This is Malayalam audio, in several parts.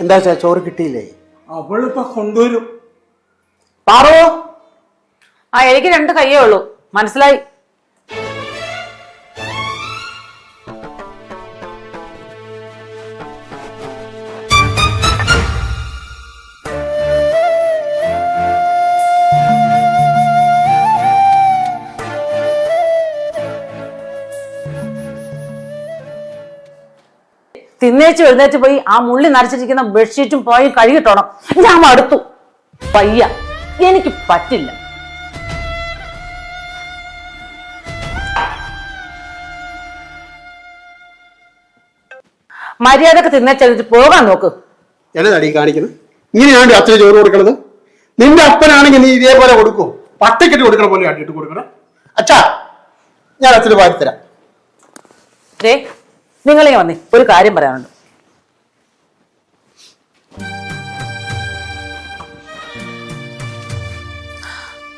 എന്താ വെച്ചാ ചോറ് കിട്ടിയില്ലേ? അവളിപ്പോ കൊണ്ടുവരും. പാറോ? ആ എനിക്ക് രണ്ട് കയ്യേ ഉള്ളൂ. മനസ്സിലായി? തിന്നേച്ച് എഴുന്നേറ്റ് പോയി ആ മുള്ളി നരച്ചിരിക്കുന്ന ബെഡ്ഷീറ്റും പോയി കഴുകിട്ടോണം ഞാൻ മടുത്തു. പയ്യ എനിക്ക് പറ്റില്ല. മര്യാദയ്ക്ക് തിന്നേച്ചെഴുന്നേറ്റ് പോകാൻ നോക്ക്. എന്നതാടി കാണിക്കുന്നത് ഇങ്ങനെയാണ് അച്ഛന് ചോറ് കൊടുക്കണത്? നിന്റെ അപ്പനാണെങ്കിൽ നീ ഇതേപോലെ കൊടുക്കും? പട്ടക്കെട്ട് കൊടുക്കണ പോലെ ആട്ടിട്ട് കൊടുക്കണം. അച്ഛാ ഞാൻ അച്ഛന് വാരി തരാം. നിങ്ങളെ വന്നേ ഒരു കാര്യം പറയാനുണ്ട്.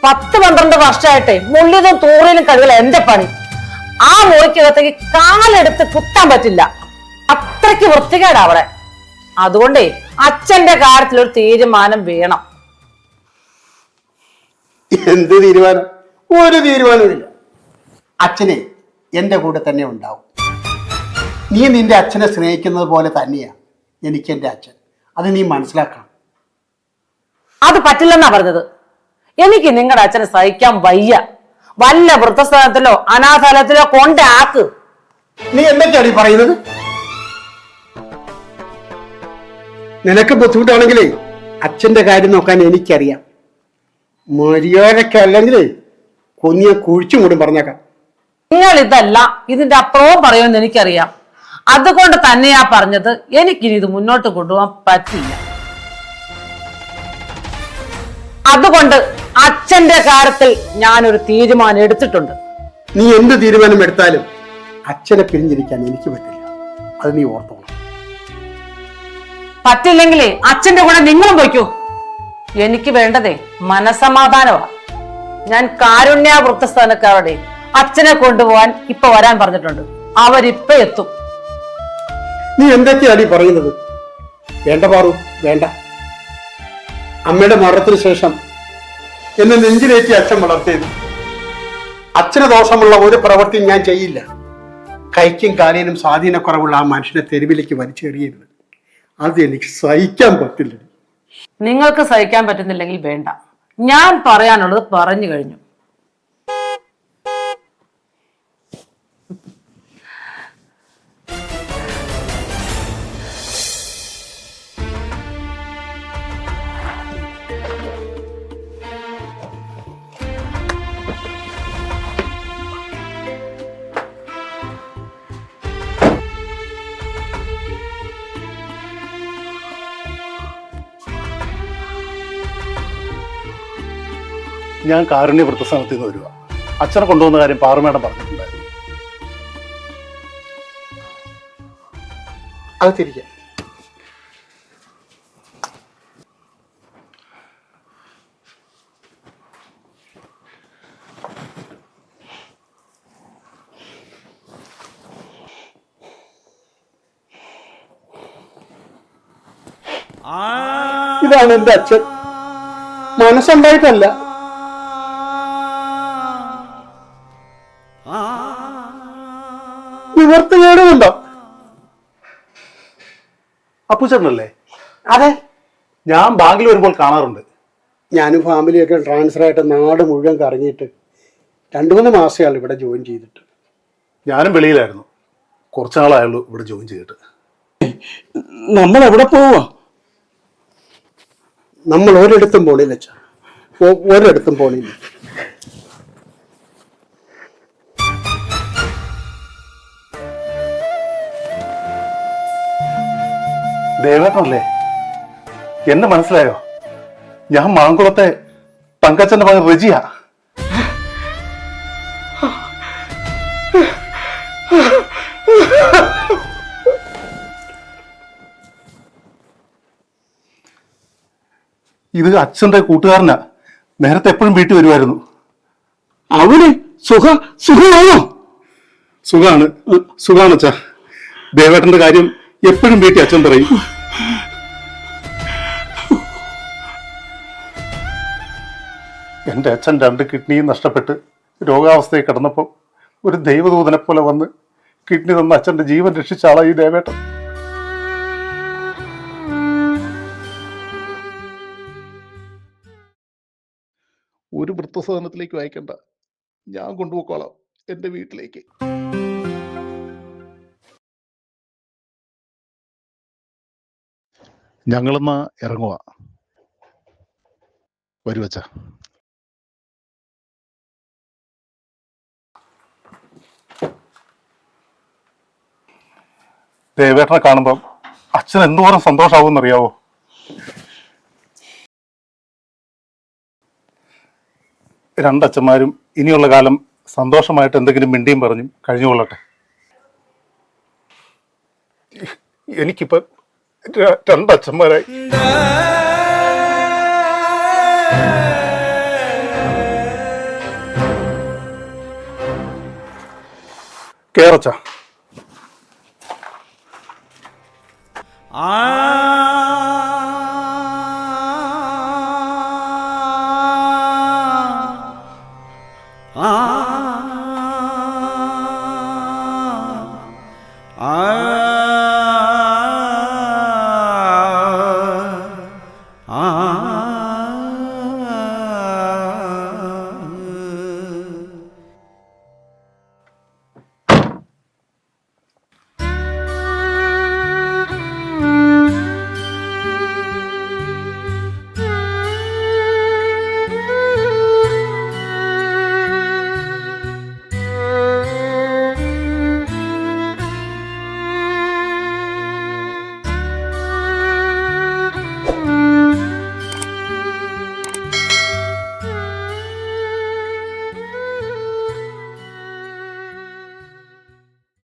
പത്ത് പന്ത്രണ്ട് വർഷമായിട്ടെ മുള്ളിലും തൂറിലും കഴുകല എന്റെ പണി. ആ മുറിക്കകത്തേക്ക് കാലെടുത്ത് കുത്താൻ പറ്റില്ല. അത്രയ്ക്ക് വൃത്തികേടാ അവിടെ. അതുകൊണ്ടേ അച്ഛന്റെ കാര്യത്തിൽ ഒരു തീരുമാനം വേണം. എന്ത് തീരുമാനം? ഒരു തീരുമാനമില്ല അച്ഛനെ എന്റെ കൂടെ തന്നെ ഉണ്ടാവും. നീ നിന്റെ അച്ഛനെ സ്നേഹിക്കുന്നത് പോലെ തന്നെയാണ് എനിക്ക് എന്റെ അച്ഛൻ. അത് നീ മനസ്സിലാക്കണം. അത് പറ്റില്ലെന്നാ പറഞ്ഞത്. എനിക്ക് നിങ്ങളുടെ അച്ഛനെ സഹിക്കാൻ വയ്യ. വല്ല വൃദ്ധസ്ഥാനത്തിലോ അനാഥാലയത്തിലോ കൊണ്ടാക്ക് നീ എന്തൊക്കെയാണ് ഈ പറയുന്നത്? നിനക്ക് ബുദ്ധിമുട്ടാണെങ്കിലേ അച്ഛന്റെ കാര്യം നോക്കാൻ എനിക്കറിയാം. മര്യാദക്കല്ലെങ്കിലേ കൊന്നിയെ കുഴിച്ചും കൂടും പറഞ്ഞേക്കാം. നിങ്ങൾ ഇതല്ല ഇതിന്റെ അപ്പുറവും പറയുമെന്ന് എനിക്കറിയാം. അതുകൊണ്ട് തന്നെയാ പറഞ്ഞത്. എനിക്കിനി ഇത് മുന്നോട്ട് കൊണ്ടുപോകാൻ പറ്റില്ല. അതുകൊണ്ട് അച്ഛന്റെ കാര്യത്തിൽ ഞാനൊരു തീരുമാനം എടുത്തിട്ടുണ്ട്. നീ എന്ത് തീരുമാനം എടുത്താലും അച്ഛനെ പിരിഞ്ഞിരിക്കാൻ എനിക്ക് പറ്റില്ല. അത് നീ ഓർത്തോണം പറ്റില്ലെങ്കിലേ അച്ഛന്റെ കൂടെ നിങ്ങളും പോയിക്കോ. എനിക്ക് വേണ്ടതേ മനസമാധാനമാണ്. ഞാൻ കാരുണ്യ വൃത്തസ്ഥാനക്കാരുടെ അച്ഛനെ കൊണ്ടുപോകാൻ ഇപ്പൊ വരാൻ പറഞ്ഞിട്ടുണ്ട്. അവരിപ്പ എത്തും. നീ എന്തൊക്കെയാണ് ഈ പറയുന്നത്? വേണ്ട പാറു വേണ്ട. അമ്മയുടെ മരണത്തിന് ശേഷം എന്നെ നെഞ്ചിലേറ്റി അച്ഛൻ വളർത്തിയത്. അച്ഛന് ദോഷമുള്ള ഒരു പ്രവൃത്തിയും ഞാൻ ചെയ്യില്ല. കൈക്കും കാലിനും സ്വാധീനക്കുറവുള്ള ആ മനുഷ്യനെ തെരുവിലേക്ക് വലിച്ചെറിയരുത്. അത് എനിക്ക് സഹിക്കാൻ പറ്റില്ല നിങ്ങൾക്ക് സഹിക്കാൻ പറ്റുന്നില്ലെങ്കിൽ വേണ്ട. ഞാൻ പറയാനുള്ളത് പറഞ്ഞു കഴിഞ്ഞു. ഞാൻ കാരുണ്യ വൃത്തസ്ഥാനത്ത് നിന്ന് വരിക അച്ഛനെ കൊണ്ടുവന്ന കാര്യം പാറുമേടം പറഞ്ഞിട്ടുണ്ടായിരുന്നു. അത് തിരിക്കാം. ഇതാണ് എന്റെ അച്ഛൻ. മനസ്സുണ്ടായിട്ടല്ല. നിവർത്തികേടുമുണ്ടോ? അപ്പുച്ചേട്ടനല്ലേ അതെ. ഞാൻ ബാങ്കിൽ വരുമ്പോൾ കാണാറുണ്ട്. ഞാനും ഫാമിലിയൊക്കെ ട്രാൻസ്ഫർ ആയിട്ട് നാട് മുഴുവൻ കറങ്ങിയിട്ട് രണ്ടു മൂന്ന് മാസമാണ് ഇവിടെ ജോയിൻ ചെയ്തിട്ട്. ഞാനും വെളിയിലായിരുന്നു. കുറച്ച് നാളായുള്ളൂ ഇവിടെ ജോയിൻ ചെയ്തിട്ട്. നമ്മൾ എവിടെ പോവാ? നമ്മൾ ഒരിടത്തും പോണില്ല ഒരിടത്തും പോണില്ല. ദേവേട്ടനല്ലേ? എന്നെ മനസ്സിലായോ? ഞാൻ മാങ്കുളത്തെ പങ്കച്ചന്റെ മകൻ റെജിയ. ഇത് അച്ഛന്റെ കൂട്ടുകാരനാ. നേരത്തെ എപ്പോഴും വീട്ടിൽ വരുമായിരുന്നു. അവന് സുഖ സുഖമാണോ? സുഖാണ് സുഖാണച്ചാ ദേവേട്ടന്റെ കാര്യം എപ്പോഴും വീട്ടിൽ അച്ഛൻ പറയും. എന്റെ അച്ഛൻ രണ്ട് കിഡ്നിയും നഷ്ടപ്പെട്ട് രോഗാവസ്ഥയിൽ കിടന്നപ്പോൾ ഒരു ദൈവദൂതനെ പോലെ വന്ന് കിഡ്നി തന്ന അച്ഛന്റെ ജീവൻ രക്ഷിച്ച ആളായി ദേവേട്ടൻ. ഒരു വൃത്തസദനത്തിലേക്ക് അയക്കണ്ട ഞാൻ കൊണ്ടുപോക്കോളാം എന്റെ വീട്ടിലേക്ക്. ഞങ്ങളെന്നാ ഇറങ്ങുക വരുവച്ച ദേവേട്ടനെ കാണുമ്പം അച്ഛൻ എന്തോരം സന്തോഷമാവും അറിയാവോ രണ്ടച്ഛന്മാരും ഇനിയുള്ള കാലം സന്തോഷമായിട്ട് എന്തെങ്കിലും മിണ്ടിയും പറഞ്ഞും കഴിഞ്ഞുകൊള്ളട്ടെ. എനിക്കിപ്പോ രണ്ടച്ഛന്മാരായി. കേറച്ച. ആ